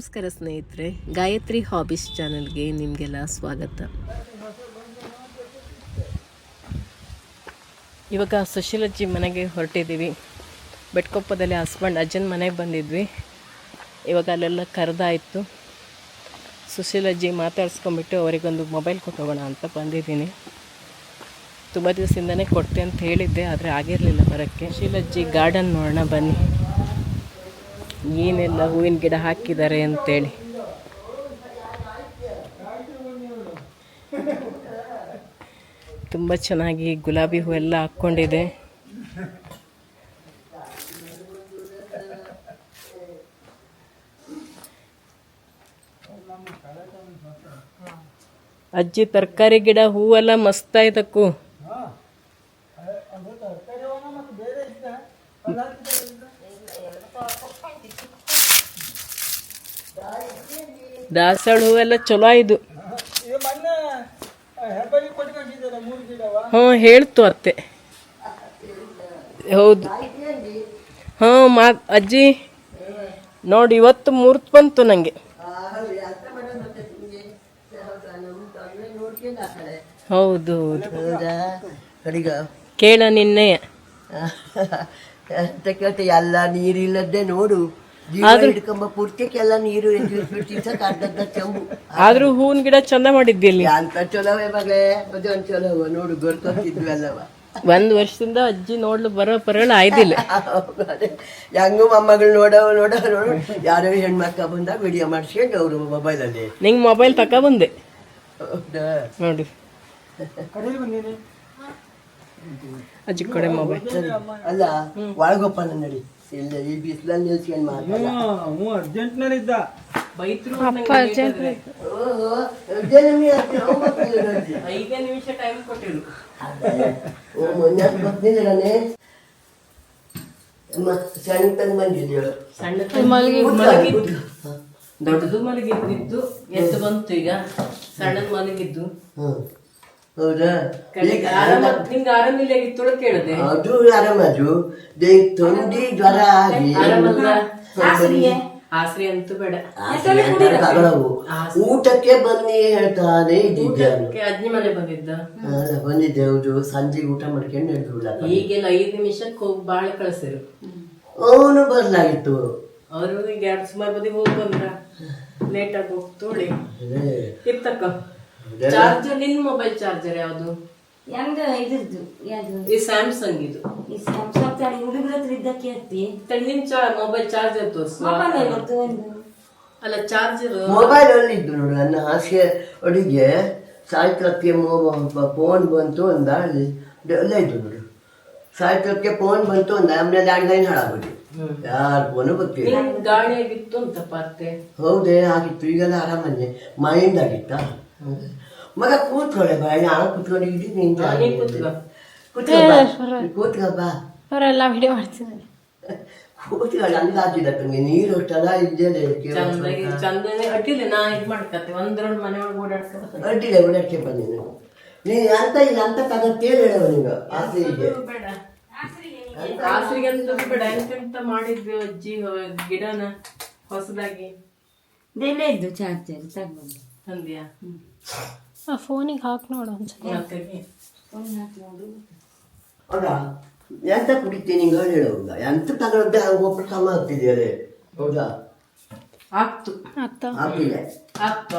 ನಮಸ್ಕಾರ ಸ್ನೇಹಿತರೆ, ಗಾಯತ್ರಿ ಹಾಬೀಸ್ ಚಾನಲ್ಗೆ ನಿಮಗೆಲ್ಲ ಸ್ವಾಗತ. ಇವಾಗ ಸುಶೀಲಜ್ಜಿ ಮನೆಗೆ ಹೊರಟಿದ್ದೀವಿ. ಬೆಟ್ಕೊಪ್ಪದಲ್ಲಿ ಹಸ್ಬೆಂಡ್ ಅಜ್ಜನ ಮನೆಗೆ ಬಂದಿದ್ವಿ. ಇವಾಗ ಅಲ್ಲೆಲ್ಲ ಕರೆದಾಯಿತು. ಸುಶೀಲಜ್ಜಿ ಮಾತಾಡ್ಸ್ಕೊಂಬಿಟ್ಟು ಅವರಿಗೊಂದು ಮೊಬೈಲ್ ಕೊಟ್ಟೋಗೋಣ ಅಂತ ಬಂದಿದ್ದೀನಿ. ತುಂಬ ದಿವಸದಿಂದನೇ ಕೊಡ್ತೆ ಅಂತ ಹೇಳಿದ್ದೆ, ಆದರೆ ಆಗಿರಲಿಲ್ಲ ಬರೋಕ್ಕೆ. ಸುಶೀಲಜ್ಜಿ ಗಾರ್ಡನ್ ನೋಡೋಣ ಬನ್ನಿ. ಏನೆಲ್ಲ ಹೂವಿನ ಗಿಡ ಹಾಕಿದ್ದಾರೆ ಅಂತೇಳಿ. ತುಂಬ ಚೆನ್ನಾಗಿ ಗುಲಾಬಿ ಹೂವೆಲ್ಲ ಹಾಕ್ಕೊಂಡಿದೆ. ಅಜ್ಜಿ ತರಕಾರಿ ಗಿಡ ಹೂವೆಲ್ಲ ಮಸ್ತ್ ದಾಸವಾಳ ಹೂವೆಲ್ಲ ಚಲೋ ಇದು ಹ್ಞೂ ಹೇಳ್ತು ಅತ್ತೆ. ಹೌದು. ಹ್ಞೂ ಮಾ ಅಜ್ಜಿ. ನೋಡಿ ಇವತ್ತು ಮೂರ್ತ್ ಬಂತು ನನಗೆ ಹೌದು ಹೌದು. ಕೇಳ ನಿನ್ನೆ ಅಂತ ಕೇಳ್ತೆ ಎಲ್ಲ ನೀರಿಲ್ಲದೆ ನೋಡು. ಹಿಡ್ಕೊಂಬ ಪೂರ್ತಿಕ್ಕೆಲ್ಲ ನೀರು ಎದುರಿಸ್ಬಿಟ್ಟು ಅರ್ಧದ ಚೆಂಬು ಆದ್ರೂ ಹೂವಿನ ಗಿಡ ಚಂದ ಮಾಡಿದ್ದಿಲ್ಲ ಅಂತ ಚಲೋವೆ ಮಗಳೇ. ಅದೊಂದು ಚಲೋವ ನೋಡು ಗೊರ್ಕೊಂತಿದ್ವಿ ಅಲ್ಲವ ಒಂದ್ ವರ್ಷದಿಂದ ಅಜ್ಜಿ ನೋಡ್ಲು ಬರೋ ಪರಳ ಆಯ್ದಿಲ್ಲ. ಹೆಂಗು ಮೊಮ್ಮಗಳು ನೋಡವ ನೋಡವ ನೋಡು. ಯಾರೋ ಹೆಣ್ಮಕ್ಕ ಬಂದಾಗ ವಿಡಿಯೋ ಮಾಡಿಸ್ಕೊಂಡು ಅವರು ಮೊಬೈಲಲ್ಲಿ ನಿಂಗ್ ಮೊಬೈಲ್ ತಕ ಬಂದೆ. ನೋಡಿ. ಅಜ್ಜಿ ಕಡೆ ಮೊಬೈಲ್ ಅಲ್ಲ ಒಳಗೊಪ್ಪ ನಡಿ. ಇಲ್ಲ ಈ ಬಿಸಿಲಲ್ಲಿ ನಿಲ್ಸ್ಕೊಂಡು ಮಾತಾಡ ಬೈತ್ರು. ಐದೇ ನಿಮಿಷ ಟೈಮ್ ಕೊಟ್ಟಿರು. ಓ ಮೊನ್ನೆ ಸಣ್ಣ ತಂದು ಬಂದಿದ್ದೀಳು ಸಣ್ಣ ಮಲಗಿದ್ದು. ದೊಡ್ಡದು ಮಲಗಿದ್ದು ಎದ್ದು ಬಂತು ಈಗ. ಸಣ್ಣದ್ ಮಲಗಿದ್ದು. ಹ್ಮ್. ಹೌದಾ? ಆರಾಮ ನಿಂಗೆ ಆರಾಮಿಲ್ಲ ಆಗಿತ್ತು ಕೇಳಿದೆ. ಅದು ಆರಾಮದು ತೊಂದಿ ಜ್ವರ ಆಗಿ ಆಸ್ರಿ ಅಂತೂ ಬೇಡ. ಊಟಕ್ಕೆ ಬನ್ನಿ ಹೇಳ್ತಾನೆ ಇದ್ದಿದ್ದೆ ಅಜ್ಜಿ ಮನೆ ಬಂದಿದ್ದ. ಬಂದಿದ್ದೆ ಹೌದು. ಸಂಜೆಗೆ ಊಟ ಮಾಡ್ಕೊಂಡು ಹೇಳ್ದು ಈಗೆಲ್ಲ ಐದು ನಿಮಿಷಕ್ಕೆ ಹೋಗಿ ಬಾಳ ಕಳ್ಸಿರು. ಅವನು ಬರ್ಲಾಗಿತ್ತು. ಅವರು ಈಗ ಎರಡು ಸುಮಾರು ಬದಿ ಹೋಗಿ ಬಂದ್ರ. ಲೇಟ್ ಆಗಿ ಹೋಗ್ತೋಳಿ ಇರ್ತಕ್ಕ. ಚಾರ್ಜರ್ ನಿನ್ ಮೊಬೈಲ್ ಚಾರ್ಜರ್ ಯಾವುದು? ಹೆಂಗ ಇದ್ರದ್ದು ಯಾವ್ದು? ಈ ಸ್ಯಾಮ್ಸಂಗ್ ಇದು. ಈ ಸ್ಯಾಮ್ಸಂಗ್ ತಳಿ ಹುಡುಗರ ಹತ್ರ ಇದ್ದಕ್ಕೆ ಕೇಳ್ತಿ. ನಿನ್ ಚಾ ಮೊಬೈಲ್ ಚಾರ್ಜರ್ ತೋರ್ಸು. ಮೊಬೈಲ್ ಇವತ್ತು ಒಂದು. ಅಲ್ಲ ಚಾರ್ಜರ್ ಮೊಬೈಲ್ ಅಲ್ಲಿ ಇದ್ದು ನೋಡು ನನ್ನ ಹಾಸಿಗೆ ಅಡಿಗೆ ಮೊಬೈಲ್ ಫೋನ್ ಬಂತು ಅಂದ ಅಲ್ಲಿ ಇದ್ದು ನೋಡು. ಸಾಯಂಕಾಲಕ್ಕೆ ಫೋನ್ ಬಂತು ಅಂದ ಆಮೇಲೆ ಲ್ಯಾಂಡ್ ಲೈನ್ ಹಾಳಾಗ್ಬಿಟ್ಟು ಯಾರ ಫೋನು ಗೊತ್ತಿಲ್ಲ. ನಿನ್ ಗಾಳಿ ಆಗಿತ್ತು ಅಂತ ಪಾರ್ತೆ. ಹೌದೇ ಆಗಿತ್ತು. ಈಗೆಲ್ಲ ಆರಾಮನ್ನೇ ಮೈಂಡ್ ಆಗಿತ್ತ? ಮಗ ಕೂತ್ಕೊಳ್ಳೆ ಬಾ ನಾನು ಕೂತ್ಕೊಂಡು ಇಡೀ ನಿಂತ ನೀ ಕೂತ್ಕೋ. ಕೂತ್ಕೋ ಬಾ. ಅವರೆಲ್ಲ ವಿಡಿಯೋ ಮಾಡ್ತಿದ್ದಾರೆ ಕೂತ್ಕೊಳ್ಳಿ ನೀರು ಅಷ್ಟೆಲ್ಲ ಇದ್ದೇ ಚಂದಾಗಿ ಚಂದನೆ ಅಡ್ಡಿಲ್ಲ ನಾ ಇದು ಮಾಡ್ಕತ್ತೆ. ಒಂದೆರಡು ರೌಂಡ್ ಮನೆ ಒಳಗೆ ಓಡಾಡ್ಕೊ ಅಡ್ಡಿಲ್ಲ ಓಡಾಡ್ಕೆ ಬಂದಿ ನೀನು. ನೀ ಅಂತ ಇಲ್ಲ ಅಂತ ತಗತ್ತೇಳಿ ಹೇಳವ ನಿಂಗ ಆಸೆ ಇದೆ ಬೇಡ. ಎಂತೆಂತ ಮಾಡಿದ್ವಿ ಅಜ್ಜಿ ಗಿಡನ ಹೊಸದಾಗಿ. ಇದೆಲ್ಲ ಇದ್ದು ಚಾರ್ಜರ್ ತಗೊಂಡು. ತಂದ್ಯಾ? ಫೋನಿಗೆ ಹಾಕಿ ನೋಡು ಒಂದ್ಸಲ ಮಕ್ಕಳಿಗೆ ಫೋನ್ ಹಾಕಿ ನೋಡು. ಅಲ್ಲ ಎಂತ ಕುಡಿತೀನಿ ಹಿಂಗ ಎಂತ ತಗೊಳ್ದೆ? ಒಬ್ಬರು ಸಮ ಹೌದಾ? ಆಗ್ತು. ಆಗ್ತಾ? ಆಗ್ತಿಲ್ಲ ಆಗ್ತು?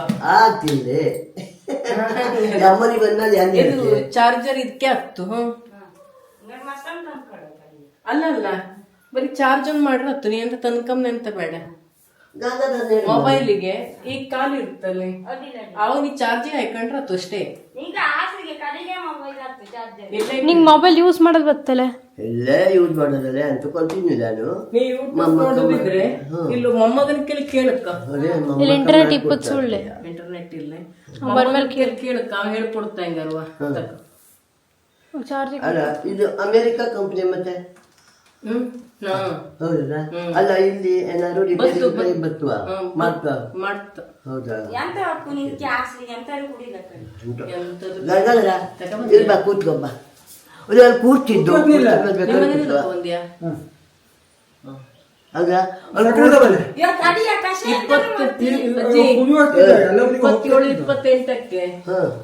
ಬಂದಲ್ಲಿ ಇದು? ಚಾರ್ಜರ್ ಇದಕ್ಕೆ ಆಗ್ತು ಹ್ಮ್. ಅಲ್ಲ ಅಲ್ಲ ಬರೀ ಚಾರ್ಜ್ ಮಾಡ್ರಿ ಮಾಡ್ರ ಹತ್ತು. ನೀ ಅಂತ ತನ್ಕಮ್ನೆ ನೆಂತ ಬೇಡ. ಮೊಬೈಲಿಗೆ ಈಗ ಕಾಲ್ ಇರುತ್ತಲ್ಲ? ಅವನಿ ಚಾರ್ಜ್ ಚಾರ್ಜಿಂಗ್ ಹಾಕೊಂಡ್ರೆ ಅದು ಅಷ್ಟೇ. ಈಗ ಹಾಸಿಗೆ ಕಡೆಗೆ ಮೊಬೈಲ್ ಹಾಕ್ತು ಚಾರ್ಜರ್ ಇಲ್ಲ ನಿಂಗೆ ಮೊಬೈಲ್ ಯೂಸ್ ಮಾಡೋದು ಬರ್ತಲ್ಲ ಎಲ್ಲೇ ಯೂಸ್ ಮಾಡೋದಲ್ಲೇ ಅಂತ ಕೊಡ್ತೀನಿ ನಾನು. ನೀ ಯೂಟ್ಯೂಬ್ ನೋಡೋದಿದ್ರೆ ಇಲ್ಲಿ ಮೊಮ್ಮಗನ ಕೇಳಿ ಕೇಳಕ್ಕ ಇಲ್ಲಿ ಇಂಟರ್ನೆಟ್ ಇಪ್ಪತ್ತು ಸುಳ್ಳೆ. ಇಂಟರ್ನೆಟ್ ಇಲ್ಲ. ಮೊಬೈಲ್ ಕೇಳಿ. ಕೇಳಕ್ಕ ಅವ ಹೇಳ್ಕೊಡ್ತಾ ಹೆಂಗಾರುವ ಚಾರ್ಜ್ ಅಲ್ಲ ಇದು ಅಮೆರಿಕ ಕಂಪ್ನಿ ಮತ್ತೆ? ಹ್ಮ್. ಹೌದಾ ಅಲ್ಲ ಇಲ್ಲಿ ಏನಾದ್ರು ರಿಪೇರಿ ಬತ್ತುವ? ಮಾಡ್ತ? ಮಾಡ್ತ. ಹೌದಾ? ಎಂತ ಕೂತ್ಕೊಬ್ಬ ಅಲ್ಲಿ ಕೂರ್ತಿದ್ದು ಕೂತ್ಕೊಳ್ಬೇಕು ನಿಮ್ಮನೇಲಿ ಕೂತ್ಕೊ. ತಗೊಂಡ್ಯಾ ಆಗ ಅಲ್ಲಿ ಕೂಡವಲ್ಲ. ಇವತ್ತು ಅಡಿಯ ಕಷಾಯ ಇಪ್ಪತ್ತು ಇಪ್ಪತ್ತೇಳು ಇಪ್ಪತ್ತೆಂಟಕ್ಕೆ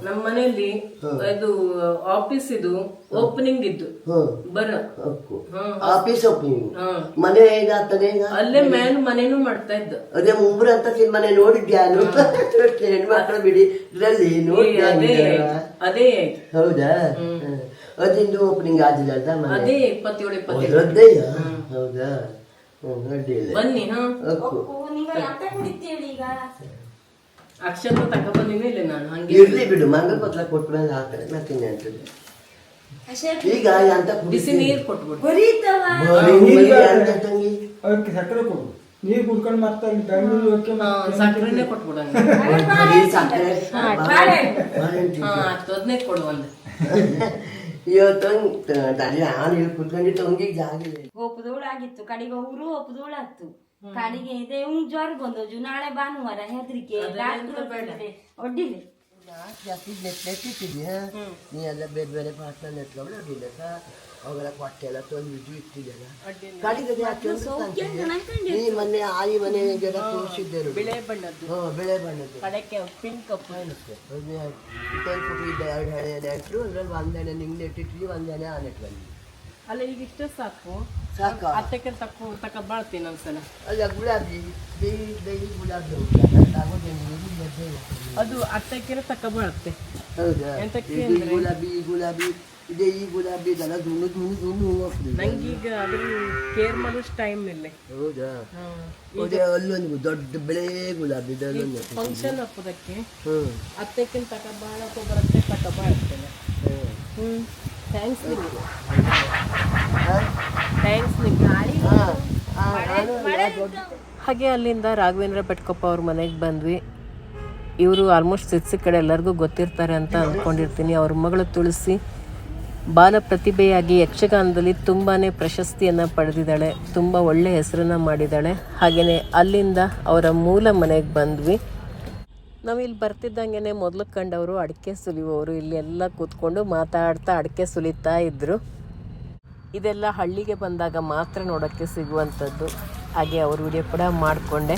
ನಮ್ಮ ಮನೆಯಲ್ಲಿ ಇದು ಆಫೀಸ್ ಇದು ಓಪನಿಂಗ್ ಇದ್ದು. ಬರ. Office opening. ಮನೆ ಹೇಗಾಗ್ತದೆ ಈಗ? ಅಲ್ಲೇ ಮ್ಯಾನ್ ಮನೇನು ಮಾಡ್ತಾ ಇದ್ದ. ಅದೇ ಮುಂಬ್ರ ಅಂತ ಮನೆ ನೋಡಿದ್ಯಾ ಹೆಣ್ಮಕ್ಳು ಬಿಡಿ. ಇದ್ರಲ್ಲಿ ನೋಡಿದ್ಯಾ ಅದೇ? ಹೌದಾ. ಅದಿಂದು ಓಪನಿಂಗ್ ಆಗಿಲ್ಲ ಅಂತ ಮನೆ? ಅದೇ ಇಪ್ಪತ್ತೇಳು ಇಪ್ಪತ್ತೇಳು ಹೌದಾ? ಬನ್ನಿ ಹಾ. ಅಕ್ಷರ ತಕ ಇಲ್ಲ ನಾನು ಹಂಗೆ ಇರ್ಲಿ ಬಿಡು ಮಂಗ ಕೊತ್ಲ ಕೊಟ್ಟ ಮೇಲೆ ಹಾಕ್ತಾರೆ ಮತ್ತೆ ಅಂತದೆ ಕಷಾಯ ಈಗ ಅಂತ ಬಿಸಿ ನೀರ್ ಕೊಟ್ಬಿಡು. ತಂಗಿ. ಅದಕ್ಕೆ ಸಕ್ಕರೆ ಕೊಡು. ನೀರು ಕುಡ್ಕೊಂಡು ಮತ್ತೆ ಬೆಂಗಳೂರು ಹೋಗಿ. ಸಕ್ಕರೆನೆ ಕೊಟ್ಬಿಡಂಗ ಸಕ್ಕರೆ ಬಾಳೆಹಣ್ಣು ಹಾ ಆಯ್ತು ಅದನ್ನೇ ಕೊಡು ಒಂದು. ಇವತ್ತು ತಲೆ ನಾನು ಇಲ್ಲಿ ಕುತ್ಕೊಂಡಿದ್ದು ತಂಗಿಗೆ ಜಾಗ ಇಲ್ಲ. ಒಪ್ಪದೋಳಾಗಿತ್ತು ಕಡೆಗೆ ಊರು ಒಪ್ಪದೋಳಾಗ್ತು ಕಡೆಗೆ ಇದೆ ಉಂಗ್ ಜ್ವರ ಬಂದೋಜು ನಾಳೆ ಭಾನುವಾರ ಹೆದರಿಕೆ ಒಡ್ಡಿದೆ ಜಾಸ್ತಿ ನೆಟ್ಟಿಟ್ಟಿದ್ಯಾ ನೀ ಎಲ್ಲ ಬೇರೆ ಬೇರೆ ಪಾತ್ರ ನೆಟ್ಕೊಂಡು ಅಡ್ಡಿಲ್ಲ ಅವೆಲ್ಲ ಕೊಟ್ಟೆ ಎಲ್ಲ ತಂದಿದ್ದು ಇಟ್ಟಿದ್ದೆಲ್ಲ ಕಡಿಗೆ ಯಾಕೆ ಅಂತ ಕಾಣ್ತಿದೆ. ನೀ ಮೊನ್ನೆ ಆಯಿ ಮನೆ ಜನ ತೋರಿಸಿದ್ದೆ ಬೆಳೆ ಬಿಳೆ ಬಣ್ಣದ್ದು. ಹ್ಞೂ ಬೆಳೆ ಬಣ್ಣದ್ದು. ಕಡೆಗೆ ಪಿಂಕ್ ಕಪ್ ಇದ್ದ ಎರಡು ಹಳೆ ನೆಟ್ಟರು ಅದ್ರಲ್ಲಿ ಒಂದೆಣೆ ನಿಂಗೆ ನೆಟ್ಟಿಟ್ಟಿದ್ವಿ ಒಂದೆಣೆ ಆ ನೆಟ್ ಬಂದ್ವಿ ಅಲ್ಲ ಈಗ ಇಷ್ಟೇ ಸಾಕು. ಸಾಕ? ಅತ್ತಕ್ಕೆ ತಕ್ಕ ತಕ್ಕ ಬಾಳ್ತೀನಿ ಒಂದ್ಸಲ. ಅಲ್ಲ ಗುಲಾಬಿ ಬೇಯಿ ಬೇಯಿ ಗುಲಾಬಿ. ಅದು ಅತ್ತಕ್ಕೆ ತಕ್ಕ ಬಾಳುತ್ತೆ ಹೌದಾ? ಎಂತಕ್ಕೆ ಇದು ಗುಲಾಬಿ ಗುಲಾಬಿ ಇದೆ ಈ ಗುಲಾಬಿ ಇದೆಲ್ಲ ದುಣ್ಣು ದುಣ್ಣು ದುಣ್ಣು ಹೂವು ಹಾಕ್ತದೆ. ನಂಗೀಗ ಅದ್ರ ಕೇರ್ ಮಾಡೋಷ್ಟು ಟೈಮ್ ಇಲ್ಲ. ಹೌದಾ? ಅದೇ ಅಲ್ಲೊಂದು ದೊಡ್ಡ ಬೆಳೆ ಗುಲಾಬಿ ಇದೆ ಅಲ್ಲೊಂದು ಫಂಕ್ಷನ್ ಹಾಕೋದಕ್ಕೆ ಹ್ಞೂ ಅತ್ತಕ್ಕಿಂತ ತಕ ಬಾಳಕ್ಕೆ ಬರುತ್ತೆ ತಕ ಬಾಳ್ತೇನೆ. ಹ್ಞೂ ಥ್ಯಾಂಕ್ಸ್ ನಿಮಗೆ? ಥ್ಯಾಂಕ್ಸ್ ನಿಮಗೆ ಹಾಗೆ ಅಲ್ಲಿಂದ ರಾಘವೇಂದ್ರ ಪೆಟ್ಕೊಪ್ಪ ಅವ್ರ ಮನೆಗೆ ಬಂದ್ವಿ. ಇವರು ಆಲ್ಮೋಸ್ಟ್ ಸಿಕ್ಸ್ ಕಡೆ ಎಲ್ಲರಿಗೂ ಗೊತ್ತಿರ್ತಾರೆ ಅಂತ ಅಂದ್ಕೊಂಡಿರ್ತೀನಿ ಅವ್ರ ಮಗಳು ತುಳಸಿ ಬಾಲ ಪ್ರತಿಭೆಯಾಗಿ ಯಕ್ಷಗಾನದಲ್ಲಿ ತುಂಬಾ ಪ್ರಶಸ್ತಿಯನ್ನು ಪಡೆದಿದ್ದಾಳೆ. ತುಂಬ ಒಳ್ಳೆಯ ಹೆಸರನ್ನು ಮಾಡಿದ್ದಾಳೆ. ಹಾಗೆಯೇ ಅಲ್ಲಿಂದ ಅವರ ಮೂಲ ಮನೆಗೆ ಬಂದ್ವಿ. ನಾವು ಇಲ್ಲಿ ಬರ್ತಿದ್ದಂಗೆ ಮೊದಲು ಕಂಡವರು ಅಡಿಕೆ ಸುಲಿಯುವವರು. ಎಲ್ಲ ಕೂತ್ಕೊಂಡು ಮಾತಾಡ್ತಾ ಅಡಿಕೆ ಸುಲಿತಾ ಇದ್ದರು ಇದೆಲ್ಲ ಹಳ್ಳಿಗೆ ಬಂದಾಗ ಮಾತ್ರ ನೋಡೋಕ್ಕೆ ಸಿಗುವಂಥದ್ದು. ಹಾಗೆ ಅವರು ವಿಡಿಯೋ ಕೂಡ ಮಾಡಿಕೊಂಡೆ.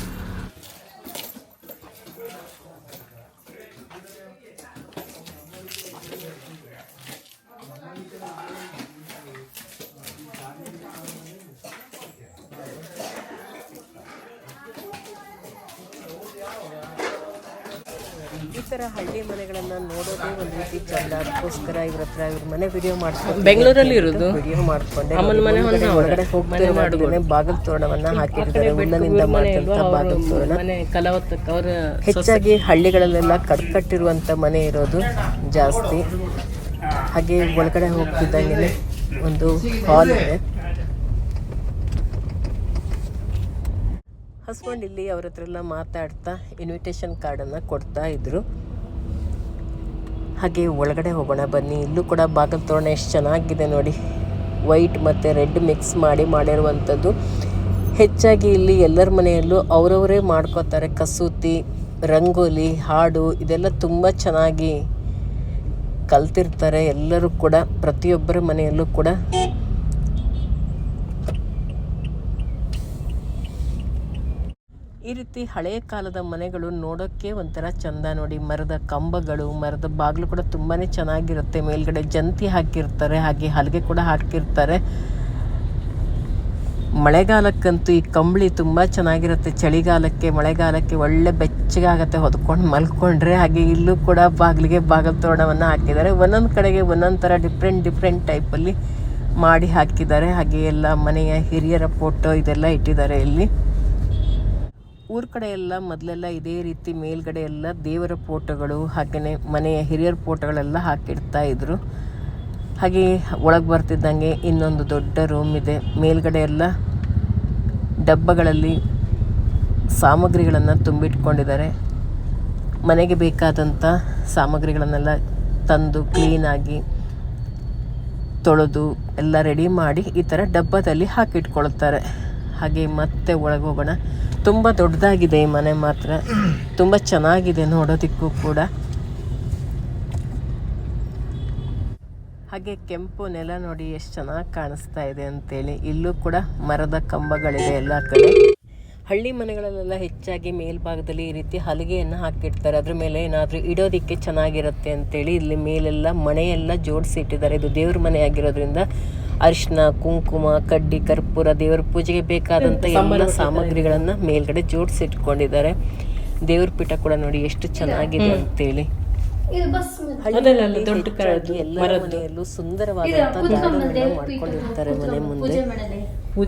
ಅದಕ್ಕೋಸ್ಕರ ಇವ್ರ ಮನೆ ವಿಡಿಯೋ ಮಾಡ್ಕೊಂಡು ಬೆಂಗಳೂರಲ್ಲಿ ಇರೋದು? ವಿಡಿಯೋ ಮಾಡ್ಕೊಂಡೆ ಅಮ್ಮನ ಮನೆ ಒಳಗಡೆ ಮಾಡಿದ್ರೆ ಬಾಗಿಲು ತೋರಣವನ್ನ ಹಾಕಿರ್ತಾರೆ ಉಲ್ಲನಿಂದ ಮಾಡಿದಂತ ಬಾಗಿಲು ತೋರಣ. ಕಲಾವತ್ತಕ್ಕ ಅವ್ರ ಹೆಚ್ಚಾಗಿ ಹಳ್ಳಿಗಳಲ್ಲೆಲ್ಲ ಕಟ್ಕಟ್ಟಿರುವಂತ ಮನೆ ಇರೋದು ಜಾಸ್ತಿ. ಹಾಗೆ ಒಳಗಡೆ ಹೋಗ್ತಿದ್ದಂಗೆ ಒಂದು ಹಾಲ್ ಇದೆ. ಹಸ್ಬೆಂಡ್ ಇಲ್ಲಿ ಅವ್ರ ಹತ್ರ ಎಲ್ಲ ಮಾತಾಡ್ತಾ ಇನ್ವಿಟೇಷನ್ ಕಾರ್ಡನ್ನು ಕೊಡ್ತಾ ಇದ್ರು. ಹಾಗೆ ಒಳಗಡೆ ಹೋಗೋಣ ಬನ್ನಿ. ಇಲ್ಲೂ ಕೂಡ ಬಾಗಿಲು ತೋರಣ ಎಷ್ಟು ಚೆನ್ನಾಗಿದೆ ನೋಡಿ. ವೈಟ್ ಮತ್ತು ರೆಡ್ ಮಿಕ್ಸ್ ಮಾಡಿ ಮಾಡಿರುವಂಥದ್ದು. ಹೆಚ್ಚಾಗಿ ಇಲ್ಲಿ ಎಲ್ಲರ ಮನೆಯಲ್ಲೂ ಅವರವರೇ ಮಾಡ್ಕೋತಾರೆ. ಕಸೂತಿ, ರಂಗೋಲಿ, ಹಾಡು ಇದೆಲ್ಲ ತುಂಬ ಚೆನ್ನಾಗಿ ಕಲ್ತಿರ್ತಾರೆ ಎಲ್ಲರೂ ಕೂಡ. ಪ್ರತಿಯೊಬ್ಬರ ಮನೆಯಲ್ಲೂ ಕೂಡ. ಈ ರೀತಿ ಹಳೆಯ ಕಾಲದ ಮನೆಗಳು ನೋಡೋಕ್ಕೆ ಒಂಥರ ಚಂದ ನೋಡಿ. ಮರದ ಕಂಬಗಳು, ಮರದ ಬಾಗಿಲು ಕೂಡ ತುಂಬಾ ಚೆನ್ನಾಗಿರುತ್ತೆ. ಮೇಲ್ಗಡೆ ಜಂತಿ ಹಾಕಿರ್ತಾರೆ, ಹಾಗೆ ಹಲಗೆ ಕೂಡ ಹಾಕಿರ್ತಾರೆ. ಮಳೆಗಾಲಕ್ಕಂತೂ ಈ ಕಂಬಳಿ ತುಂಬ ಚೆನ್ನಾಗಿರುತ್ತೆ. ಚಳಿಗಾಲಕ್ಕೆ, ಮಳೆಗಾಲಕ್ಕೆ ಒಳ್ಳೆ ಬೆಚ್ಚಗಾಗತ್ತೆ. ಹೊದ್ಕೊಂಡು ಮಲ್ಕೊಂಡ್ರೆ ಹಾಗೆ ಇಲ್ಲೂ ಕೂಡ ಬಾಗಿಲಿಗೆ ಬಾಗಿಲು ತೋರಣವನ್ನು ಹಾಕಿದ್ದಾರೆ. ಒಂದೊಂದು ಕಡೆಗೆ ಒಂದೊಂದು ಥರ ಡಿಫ್ರೆಂಟ್ ಡಿಫ್ರೆಂಟ್ ಟೈಪಲ್ಲಿ ಮಾಡಿ ಹಾಕಿದ್ದಾರೆ. ಹಾಗೆ ಎಲ್ಲ ಮನೆಯ ಹಿರಿಯರ ಫೋಟೋ ಇದೆಲ್ಲ ಇಟ್ಟಿದ್ದಾರೆ ಇಲ್ಲಿ. ಊರ ಕಡೆ ಎಲ್ಲ ಮೊದಲೆಲ್ಲ ಇದೇ ರೀತಿ ಮೇಲ್ಗಡೆ ಎಲ್ಲ ದೇವರ ಫೋಟೋಗಳು ಹಾಗೆಯೇ ಮನೆಯ ಹಿರಿಯರ ಫೋಟೋಗಳೆಲ್ಲ ಹಾಕಿಡ್ತಾ ಇದ್ರು. ಹಾಗೆ ಒಳಗೆ ಬರ್ತಿದ್ದಂಗೆ ಇನ್ನೊಂದು ದೊಡ್ಡ ರೂಮ್ ಇದೆ. ಮೇಲ್ಗಡೆ ಎಲ್ಲ ಡಬ್ಬಗಳಲ್ಲಿ ಸಾಮಗ್ರಿಗಳನ್ನು ತುಂಬಿಟ್ಕೊಂಡಿದ್ದಾರೆ. ಮನೆಗೆ ಬೇಕಾದಂಥ ಸಾಮಗ್ರಿಗಳನ್ನೆಲ್ಲ ತಂದು ಕ್ಲೀನಾಗಿ ತೊಳೆದು ಎಲ್ಲ ರೆಡಿ ಮಾಡಿ ಈ ಥರ ಡಬ್ಬದಲ್ಲಿ ಹಾಕಿಟ್ಕೊಳ್ತಾರೆ. ಹಾಗೆ ಮತ್ತೆ ಒಳಗೆ ಹೋಗೋಣ. ತುಂಬ ದೊಡ್ಡದಾಗಿದೆ ಈ ಮನೆ ಮಾತ್ರ. ತುಂಬ ಚೆನ್ನಾಗಿದೆ ನೋಡೋದಕ್ಕೂ ಕೂಡ. ಹಾಗೆ ಕೆಂಪು ನೆಲ ನೋಡಿ ಎಷ್ಟು ಚೆನ್ನಾಗಿ ಕಾಣಿಸ್ತಾ ಇದೆ ಅಂತೇಳಿ. ಇಲ್ಲೂ ಕೂಡ ಮರದ ಕಂಬಗಳಿದೆ ಎಲ್ಲ ಕಡೆ. ಹಳ್ಳಿ ಮನೆಗಳಲ್ಲೆಲ್ಲ ಹೆಚ್ಚಾಗಿ ಮೇಲ್ಭಾಗದಲ್ಲಿ ಈ ರೀತಿ ಹಲಿಗೆಯನ್ನು ಹಾಕಿರ್ತಾರೆ ಅದ್ರ ಮೇಲೆ ಏನಾದರೂ ಇಡೋದಿಕ್ಕೆ ಚೆನ್ನಾಗಿರುತ್ತೆ ಅಂತೇಳಿ ಇಲ್ಲಿ ಮೇಲೆಲ್ಲ ಮನೆಯೆಲ್ಲ ಜೋಡಿಸಿ ಇಟ್ಟಿದ್ದಾರೆ ಇದು ದೇವ್ರ ಮನೆ ಆಗಿರೋದ್ರಿಂದ ಅರಿಶಿನ ಕುಂಕುಮ ಕಡ್ಡಿ ಕರ್ಪೂರ ದೇವರ ಪೂಜೆಗೆ ಬೇಕಾದಂಥ ಎಲ್ಲ ಸಾಮಗ್ರಿಗಳನ್ನು ಮೇಲ್ಗಡೆ ಜೋಡಿಸಿ ಇಟ್ಕೊಂಡಿದ್ದಾರೆ ದೇವ್ರ ಪೀಠ ಕೂಡ ನೋಡಿ ಎಷ್ಟು ಚೆನ್ನಾಗಿದೆ ಅಂತೇಳಿ. ಎಲ್ಲರ ಮನೆಯಲ್ಲೂ ಸುಂದರವಾದಂತಹ ಮಾಡ್ಕೊಂಡಿರ್ತಾರೆ ಮನೆ ಮುಂದೆ.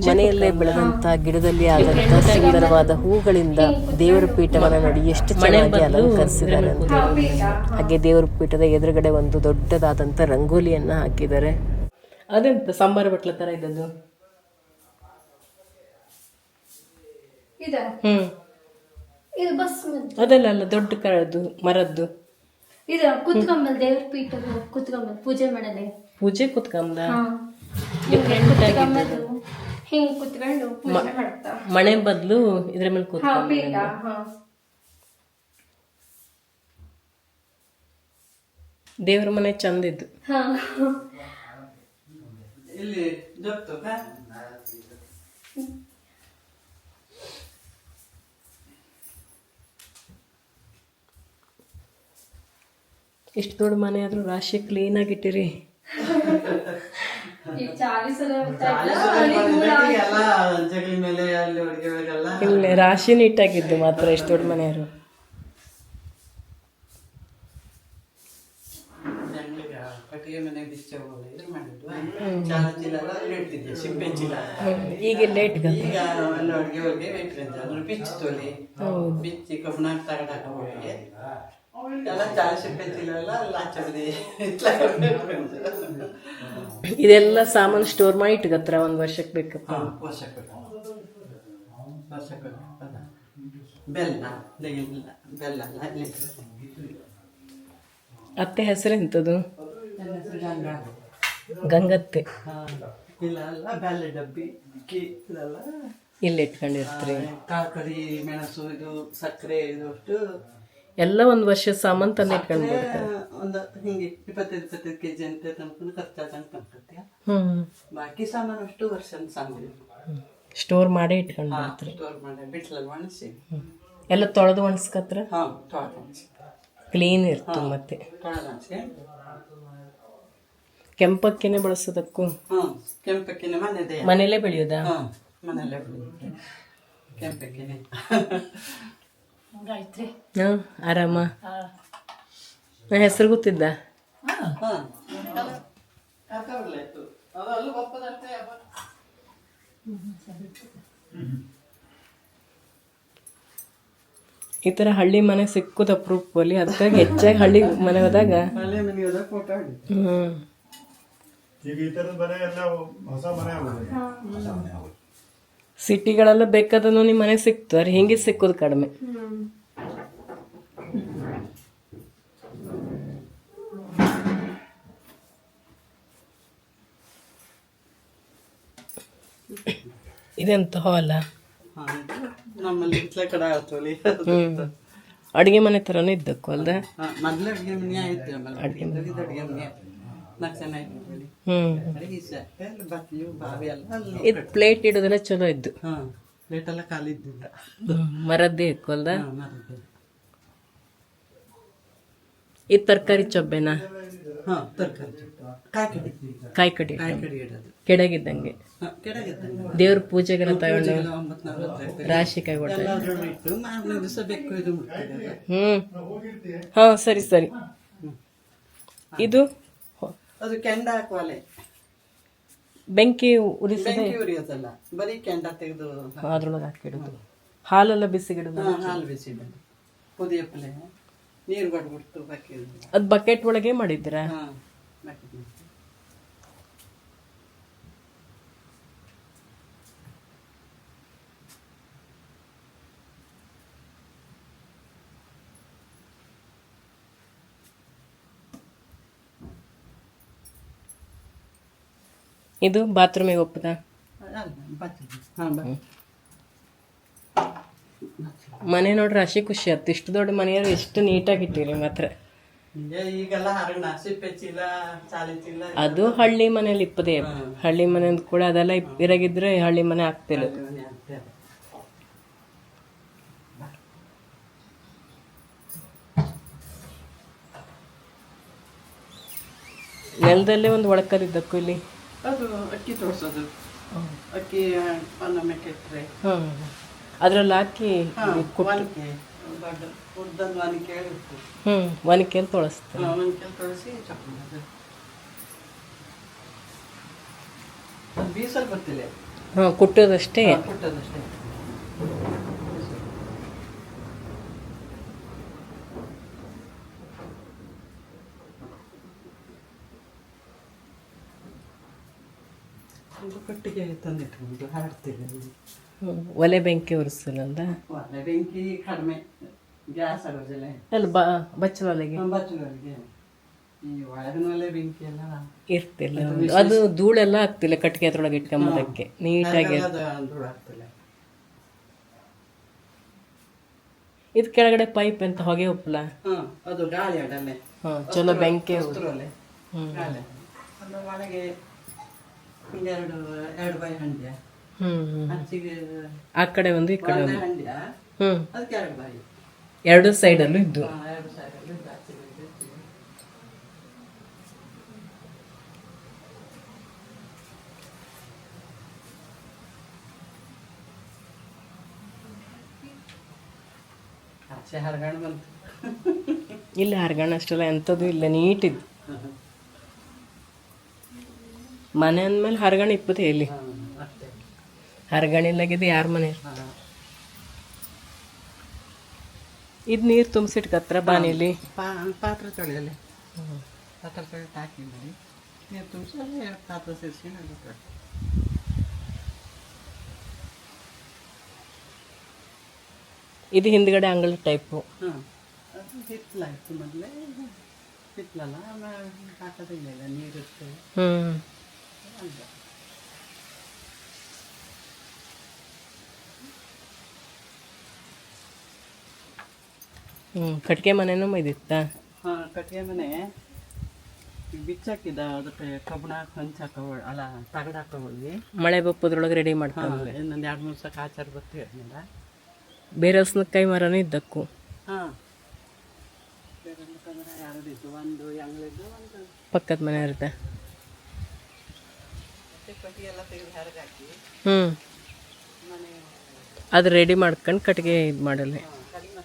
ಮನೆಯಲ್ಲೇ ಬೆಳೆದಂತ ಗಿಡದಲ್ಲಿ ಆದಂತ ಸುಂದರವಾದ ಹೂಗಳಿಂದ ದೇವರ ಪೀಠವನ್ನ ನೋಡಿ ಎಷ್ಟು ಚೆನ್ನಾಗಿ ಅಲಂಕರಿಸಿದ್ದಾರೆ ಅಂತ. ಹಾಗೆ ದೇವರ ಪೀಠದ ಎದುರುಗಡೆ ಒಂದು ದೊಡ್ಡದಾದಂತ ರಂಗೋಲಿಯನ್ನ ಹಾಕಿದ್ದಾರೆ. ಅದೆಂತ ಸಾಂಬಾರು ಬಟ್ಲ ತರ ಇದ್ದದ್ದು? ಇದೆ ಹ್ಮ್. ಇದು ಬಸ್ ಅದಲ್ಲ ಅಲ್ಲ ದೊಡ್ಡ ಕರದ್ದು ಮರದ್ದು. ಇದು ಕುತ್ಕಂಬಲ್ ದೇವ್ರ ಪೀಠ ಕುತ್ಕಂಬಲ್ ಪೂಜೆ ಮಾಡಲೆ ಪೂಜೆ ಕುತ್ಕೊಂಬದು ಹಿಂಗ್ ಕುತ್ಕೊಂಡು ಮನೆ ಬದಲು ಇದ್ರ ಮೇಲೆ ಕೂತ್ಕೊಂಡ ದೇವ್ರ ಮನೆ ಚಂದಿದ್ದು ಹಾ. ಇಲ್ಲಿ ಜಪ್ತು ಇಷ್ಟು ದೊಡ್ಡ ಮನೆ ಆದ್ರೂ ರಾಶಿ ಕ್ಲೀನ್ ಆಗಿಟ್ಟಿರಿ ಈ ರಾಶಿನ ಇಟ್ಟಾಗಿದ್ದು ಇಲ್ಲ ರಾಶಿ ನೀಟಾಗಿದ್ದು ಮಾತ್ರ ಇಷ್ಟು ದೊಡ್ಡ ಮನೆಯವರು ಕಟ್ಟಿಗೆ ಮನೆ ಬಿಚ್ಚ ಹೋಗಲ್ಲ ಇದ್ರ ಮಾಡಿದ್ವು ಚಾಲ ಚೀಲ ಎಲ್ಲ ಅಲ್ಲಿ ಇಡ್ತಿದ್ದೆ ಸಿಪ್ಪೆ ಚೀಲ ಈಗ ಲೇಟ್ ಈಗ ಅಲ್ಲಿ ಅಡುಗೆ ಹೋಗಿ ಇಟ್ಕೊಂತ ಅದ್ರ ಬಿಚ್ಚಿ ತೊಲಿ ಬಿಚ್ಚಿ ಕಬ್ಬಣ ತಗಡಾಕ ಹೋಗಿ ಎಲ್ಲ ಚಾಲ ಸಿಪ್ಪೆ ಚೀಲ ಎಲ್ಲ ಅಲ್ಲಿ ಹಚ್ಚಬಿಡಿ ಇದೆಲ್ಲ ಸಾಮಾನು ಸ್ಟೋರ್ ಮಾಡಿ ಇಟ್ಕತ್ರ ಒಂದು ವರ್ಷಕ್ಕೆ ಬೇಕಪ್ಪ. ವರ್ಷಕ್ಕೆ ವರ್ಷಕ್ಕೆ ಅದ ಬೆಲ್ಲ ಬೆಲ್ಲ ಎಲ್ಲ ಅಲ್ಲಿ ಅತ್ತೆ ಹೆಸರು ಎಂತದು ಎಲ್ಲ ಗಂಗಾ. ಗಂಗತ್ತೆ. ಡಬ್ಬಿ ಅಕ್ಕಿ ಇದೆಲ್ಲ ಇಲ್ಲಿ ಇಟ್ಕೊಂಡಿರ್ತೀರಿ. ಕಾಕಡಿ ಮೆಣಸು ಇದು ಸಕ್ಕರೆ ಇದು ಅಷ್ಟು ಎಲ್ಲ ಒಂದು ವರ್ಷ ಸಾಮಾನು ತಂದು ಇಟ್ಕೊಂಡು ಒಂದು ಹಿಂಗೆ ಇಪ್ಪತ್ತೈದು ಇಪ್ಪತ್ತೈದು ಕೆ ಜಿ ಅಂತ ತಂದ್ಕೊಂಡು ಖರ್ಚಾದಂಗೆ ಅನ್ಕೊಂಡ್ತೀಯ ಹ್ಮ್ ಬಾಕಿ ಸಾಮಾನು ಅಷ್ಟು ವರ್ಷ ಸಾಂಗ್ರಿ ಸ್ಟೋರ್ ಮಾಡಿ ಇಟ್ಕೊಂಡು ಬರ್ತೀರಿ ಸ್ಟೋರ್ ಮಾಡಿ ಬಿಟ್ಲಲ್ಲಿ ಒಣಸಿ. ಎಲ್ಲ ತೊಳೆದು ಒಣಸ್ಕತ್ರ? ಹಾಂ ತೊಳೆದು ಒಣಸಿ. ಕ್ಲೀನ್ ಇರ್ತದೆ ಮತ್ತೆ. ತೊಳೆದು ಒಣಸಿ. ಕೆಂಪಕ್ಕೆನೆ ಬಳಸೋದಕ್ಕೂ. ಹ್ಞೂ ಕೆಂಪಕ್ಕಿನೇ ಮನೆದೆ ಮನೇಲೆ ಬೆಳೆಯೋದಾ? ಹಾಂ ಮನೆಯಲ್ಲೇ ಬೆಳೆಯುತ್ತೆ. ಕೆಂಪಕ್ಕಿನೇ. ಹಾ ಆರಾಮ? ನಾ ಹೆಸರು ಗೊತ್ತಿದ್ದ? ಹಾ. ಈ ತರ ಹಳ್ಳಿ ಮನೆ ಸಿಕ್ಕುದ ಅಲ್ಲಿ ಅದಕ್ಕಾಗಿ ಹೆಚ್ಚಾಗಿ ಹಳ್ಳಿ ಮನೆ ಹೋದಾಗ ಹಳ್ಳಿ ಮನೆಗೆ ಹೋದಾಗ ಫೋಟೋ ಆಡಿ ಹ್ಮ್. ಈಗ ಈ ಥರದ ಮನೆ ಎಲ್ಲ ಹೊಸ ಮನೆ ಆಗೋದು. ಸಿಟಿಗಳೆಲ್ಲ ಬೇಕಾದನು ನಿಮ್ಮ ಮನೆ ಸಿಕ್ತು ಅರೆ ಹಿಂಗೆ ಸಿಕ್ಕೋದು ಕಡಿಮೆ. ಇದೆಂತ ಹಾಲ ಹಾ, ನಮ್ಮಲ್ಲಿ ಇತ್ಲ ಕಡೆ ಆಗ್ತವಲ್ಲಿ ಅಡುಗೆ ಅಡಿಗೆ ಮನೆ ಥರನೂ ಇದ್ದಕ್ಕೂ ಅಲ್ದ? ಮೊದ್ಲು ಅಡುಗೆ ಮನೆ ಆಯ್ತು ಅಡುಗೆ ಅಡುಗೆ ಮನೆ. ನಾಲ್ಕು ಜನ ಆಯ್ತು ಇದು ಪ್ಲೇಟ್ ಇಡೋದೆಲ್ಲ ಚಲೋ ಇದ್ದು. ಪ್ಲೇಟ್ ಎಲ್ಲ ಖಾಲಿ ಇದ್ದಿಲ್ಲ ಮರದ್ದೇ ಇಕ್ಕಲ್ದ. ಇದು ತರಕಾರಿ ಚೊಬ್ಬೆನಾ? ಕಾಯಿ ಕಡಿ ಕೆಡಗಿದ್ದಂಗೆ. ದೇವ್ರ ಪೂಜೆಗೆಲ್ಲ ತಗೊಂಡು ರಾಶಿ ಕಾಯಿ ಕೊಡ್ತಾರೆ ಹ್ಮ್. ಹ, ಸರಿ ಸರಿ. ಇದು ಅದು ಕೆಂಡ ಹಾಕುವಲೆ ಬೆಂಕಿ ಉರಿಸದೆ. ಬೆಂಕಿ ಉರಿಯೋದಲ್ಲ. ಬರೀ ಕೆಂಡ ತೆಗೆದು ಅದ್ರೊಳಗೆ ಹಾಕಿಡುದು ಹಾಲೆಲ್ಲ ಬಿಸಿಗಿಡೋದು ಹಾಲು ಬಿಸಿ ಪುದಿಯ ಪಲ್ಯ ನೀರು ಕೊಟ್ಬಿಟ್ಟು ಬಕೆಟ್ ಅದು ಬಕೆಟ್ ಒಳಗೆ ಮಾಡಿದ್ದೀರಾ? ಹಾ ಇದು ಬಾತ್ರೂಮಿಗೆ ಒಪ್ಪದ? ಮನೆ ನೋಡ್ರಿ ಅಷ್ಟೇ ಖುಷಿ ಆಯ್ತು ಇಷ್ಟು ದೊಡ್ಡ ಮನೆಯವ್ರು ಎಷ್ಟು ನೀಟಾಗಿ ಇಟ್ಟಿರಿ ಮಾತ್ರ. ಅದು ಹಳ್ಳಿ ಮನೇಲಿ ಇಪ್ಪದೆ. ಹಳ್ಳಿ ಮನೆ ಕೂಡ ಅದೆಲ್ಲ ಇರಗಿದ್ರೆ ಹಳ್ಳಿ ಮನೆ ಆಗ್ತಿಲ್ಲ. ನೆಲದಲ್ಲೇ ಒಂದು ಒಳಕರಿದ್ದಕ್ಕೂ ಇಲ್ಲಿ? ಅದು ಅಕ್ಕಿ ತೋರಿಸೋದು. ಅಕ್ಕಿ ಪನ್ನ ಮೆಕ್ಕೆಟ್ರೆ. ಅದರಲ್ಲಿ ಅದ್ರಲ್ಲಿ ಹಾಕಿ ವಾನಿಕೆ ದೊಡ್ಡ ಉದ್ದದ ವಾನಿಕೆ ಇರುತ್ತೆ. ಹ್ಞೂ ಒನಕೆಯಲ್ಲಿ ತೊಳಸ್ತಾರೆ. ತೊಳಸಿ ಚಪ್ಪದು ಅದು ಬೀಸಲ್ ಗೊತ್ತಿಲ್ಲ ಹಾಂ ಕುಟ್ಟೋದಷ್ಟೇ. ಕೊಟ್ಟದಷ್ಟೇ ಇದು ಕಟ್ಟಿಗೆ ತಂದಿಟ್ಕೊಂಡು ಹಾಡ್ತೇವೆ. ಒಲೆ ಬೆಂಕಿ ಉರಿಸಲ್ಲ ಒಲೆ ಬೆಂಕಿ ಕಡಿಮೆ ಗ್ಯಾಸ್ ಆಗೋದಿಲ್ಲ. ಅಲ್ಲ ಬ ಬಚ್ಚಲ ಒಲೆಗೆ ಒಂಬತ್ತುವರೆಗೆ ಈ ಒಳಗಿನ ಒಲೆ ಬೆಂಕಿ ಎಲ್ಲ ಇರ್ತಿಲ್ಲ ಅದು ಧೂಳೆಲ್ಲ ಆಗ್ತಿಲ್ಲ ಕಟ್ಟಿಗೆ ಅದ್ರೊಳಗೆ ಇಟ್ಕೊಂಬೋದಕ್ಕೆ. ನೀಟಾಗಿ ಧೂಳು ಆಗ್ತಿಲ್ಲ ಇದು ಕೆಳಗಡೆ ಪೈಪ್ ಅಂತ ಹೊಗೆ ಉಪ್ಪಲ ಅದು ಗಾಳಿ ಅಡಲೆ ಹಾಂ ಚಲೋ ಬೆಂಕಿ ಹ್ಞೂ ಒಳಗೆ ಎರಡು ಎರಡು ಬೈ ಹಂಡ್ಯ. ಹ್ಮ್ ಹ್ಮ್. ಹಂಚಿಗೆ ಆ ಕಡೆ ಒಂದು ಈ ಕಡೆ ಒಂದು. ಹಂಡ್ಯ. ಹ್ಮ್. ಅದಕ್ಕೆ ಎರಡು ಬಾಯಿ. ಎರಡು ಸೈಡಲ್ಲೂ ಇದ್ದು. ಎರಡು ಸೈಡಲ್ಲಿ. ಆಚೆ ಹರಗಾಣ ಬಂತು. ಇಲ್ಲಿ ಹರಗಣ ಅಷ್ಟೆಲ್ಲ ಎಂಥದ್ದು ಇಲ್ಲ ನೀಟಿದ್ದು ಮನೆ ಅಂದ್ಮೇಲೆ ಹರಗಣ ಇಪ್ಪತ್ತೆ ಇಲ್ಲಿ ಹಾ, ಅಷ್ಟೇ. ಹರಗಣ ಯಾರ ಮನೆ. ಇದು ನೀರು ತುಂಬಿಸಿಟ್ಕತ್ರ ಬಾನಿಲಿ? ಪಾತ್ರೆ ತೊಳೆಯಲ್ಲಿ ಪಾತ್ರೆ ತೊಳೆದು ಹಾಕಿ ಮಾಡಿ ನೀರು ತುಂಬಿಸಿ ಪಾತ್ರೆ ಸೇರಿಸಿ ಇದು ಹಿಂದ್ಗಡೆ ಅಂಗಳ ಟೈಪು. ಹಿತ್ತಲಾಯ್ತು ಮೊದಲೇ. ಹಿತ್ತಲಲ್ಲ ಹಾಕೋದಿಲ್ಲ ನೀರು ಹ್ಞೂ ಹ್ಮ್. ಅಂತ ಹ್ಞೂ ಕಟ್ಗೆ ಮನೆನೂ ಮೈದಿತ್ತ ಹಾಂ ಕಟ್ಟಿಗೆ ಮನೆ. ಬಿಚ್ಚಾಕಿದ ಅದಕ್ಕೆ ಕಬ್ಬಣ ಹಂಚ ಹಾಕೋಬಾರ್ದು ಅಲ್ಲ ತಗಡು ಹಾಕೋಳಿ ಮಳೆ ಬಪ್ಪದ್ರೊಳಗೆ ರೆಡಿ ಹಾಂ ಮಾಡ್ಕೊಂಡ್ರೆ ಇನ್ನೊಂದು ಎರಡು ಮೂರು ಸಲ ಆಚಾರ ಬರ್ತೀವಿ ಅದನ್ನೆಲ್ಲ. ಬೇರೆ ಹಸ್ನಕಾಯಿ ಮರನೂ ಇದ್ದಕ್ಕು. ಹಾಂ. ಬೇರೆ ಎರಡು ಇದ್ದು ಒಂದು ಅಂಗಳಿದ್ದು ಒಂದು. ಪಕ್ಕದ ಮನೆ ಇರುತ್ತೆ. ಎಲ್ಲ ತೆಗೆದು ಮನೆ ಅದು ರೆಡಿ ಮಾಡ್ಕೊಂಡು ಕಟ್ಟಿಗೆ ಇದು ಮಾಡಲ್ಲ. ಕಡಿಮೆ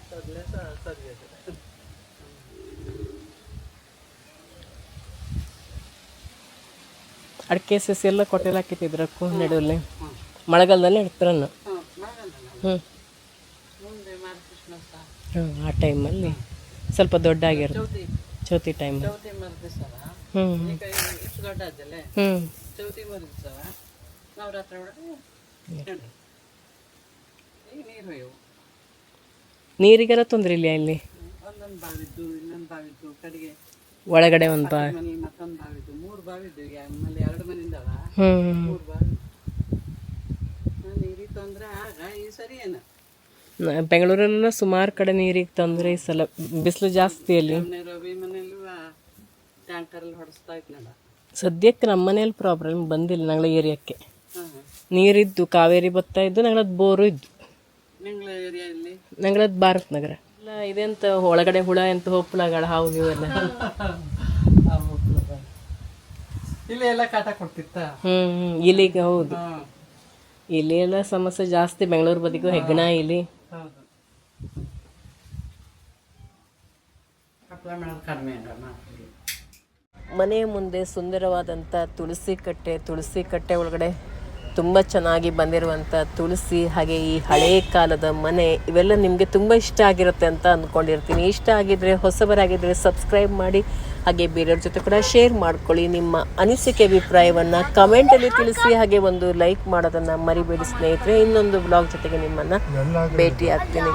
ಅಡಿಕೆ ಸಸಿ ಎಲ್ಲ ಕೊಟ್ಟೆಲ್ಲ ಹಾಕಿತ್ತಿದ್ರಕ್ಕೂ ನಡುವಲ್ಲಿ ಮಳೆಗಾಲದಲ್ಲಿ ಇಡ್ತಾರನ್ನು ಮಾಡಲ್ಲ ಹ್ಞೂ ಹ್ಞೂ ಆ ಟೈಮಲ್ಲಿ ಸ್ವಲ್ಪ ದೊಡ್ಡ ಆಗಿರುತ್ತೆ ಚೌತಿ ಟೈಮ್ ಹ್ಞೂ ಹ್ಞೂ ಚೌತಿ ಮರುದಿವಸ ನವರಾತ್ರಿ. ಈಗ ನೀರು ಇವು. ನೀರಿಗೆಲ್ಲ ತೊಂದರೆ ಇಲ್ಲ ಇಲ್ಲಿ? ಒಂದೊಂದು ಬಾವಿದ್ದು ಇನ್ನೊಂದು ಬಾವಿದ್ದು ಕಡೆಗೆ ಒಳಗಡೆ ಒಂದು ಬಾವಿ. ಮನೆ ಮತ್ತೊಂದು ಬಾವಿದ್ದು ಮೂರು ಬಾವಿದ್ದು ಈಗ ಆಮೇಲೆ ಎರಡು ಮನೆ ಇದ್ದಾವ ಮೂರು ಬಾವಿ. ನೀರಿಗೆ ತೊಂದರೆ ಆಗ ಈ ಸರಿ ಏನು? ನ- ಬೆಂಗಳೂರಲ್ಲೆಲ್ಲ ಸುಮಾರು ಕಡೆ ನೀರಿಗೆ ತೊಂದರೆ ಈ ಸಲ ಬಿಸಿಲು ಜಾಸ್ತಿ ಅಲ್ಲಿ. ರವಿ ಮನೆಯಲ್ಲೂ ಟ್ಯಾಂಕರಲ್ಲಿ ಹೊಡೆಸ್ತಾ ಇದ್ನಲ್ಲ. ಸದ್ಯಕ್ಕೆ ನಮ್ಮ ಮನೇಲಿ ಪ್ರಾಬ್ಲಮ್ ಬಂದಿಲ್ಲ ನಂಗಳ ಏರಿಯಾಕ್ಕೆ. ನೀರಿದ್ದು ಕಾವೇರಿ ಬರ್ತಾ ಇದ್ದು ನಂಗಳದ್ದು ಬೋರು ಇದ್ದು. ನಂಗಳದ್ದು ಭಾರತ್ ನಗರ. ಇಲ್ಲ ಇದೆಂತ ಒಳಗಡೆ ಹುಳ ಎಂತ ಹೊಪ್ಪಳಗಳ ಹಾವು ಇವೆಲ್ಲ ಎಲ್ಲ. ಇಲ್ಲಿ ಕಾಟ ಕೊಡ್ತಿತ್ತ? ಹ್ಮ್. ಇಲ್ಲಿಗೆ ಹೌದು. ಇಲ್ಲಿ ಎಲ್ಲ ಸಮಸ್ಯೆ ಜಾಸ್ತಿ ಬೆಂಗಳೂರು ಬದಿಗೂ ಹೆಗ್ಗಣ ಇಲ್ಲಿ. ಕಡಿಮೆ ಮನೆಯ ಮುಂದೆ ಸುಂದರವಾದಂಥ ತುಳಸಿ ಕಟ್ಟೆ ತುಳಸಿ ಕಟ್ಟೆ ಒಳಗಡೆ ತುಂಬ ಚೆನ್ನಾಗಿ ಬಂದಿರುವಂಥ ತುಳಸಿ ಹಾಗೆ ಈ ಹಳೆಯ ಕಾಲದ ಮನೆ ಇವೆಲ್ಲ ನಿಮಗೆ ತುಂಬ ಇಷ್ಟ ಆಗಿರುತ್ತೆ ಅಂತ ಅಂದ್ಕೊಂಡಿರ್ತೀನಿ. ಇಷ್ಟ ಆಗಿದ್ದರೆ ಹೊಸಬರಾಗಿದ್ದರೆ ಸಬ್ಸ್ಕ್ರೈಬ್ ಮಾಡಿ ಹಾಗೆ ಬೇರೆಯವ್ರ ಜೊತೆ ಕೂಡ ಶೇರ್ ಮಾಡ್ಕೊಳ್ಳಿ. ನಿಮ್ಮ ಅನಿಸಿಕೆ ಅಭಿಪ್ರಾಯವನ್ನು ಕಮೆಂಟಲ್ಲಿ ತಿಳಿಸಿ ಹಾಗೆ ಒಂದು ಲೈಕ್ ಮಾಡೋದನ್ನು ಮರಿಬೇಡಿ ಸ್ನೇಹಿತರೆ. ಇನ್ನೊಂದು ಬ್ಲಾಗ್ ಜೊತೆಗೆ ನಿಮ್ಮನ್ನು ಭೇಟಿ ಆಗ್ತೀನಿ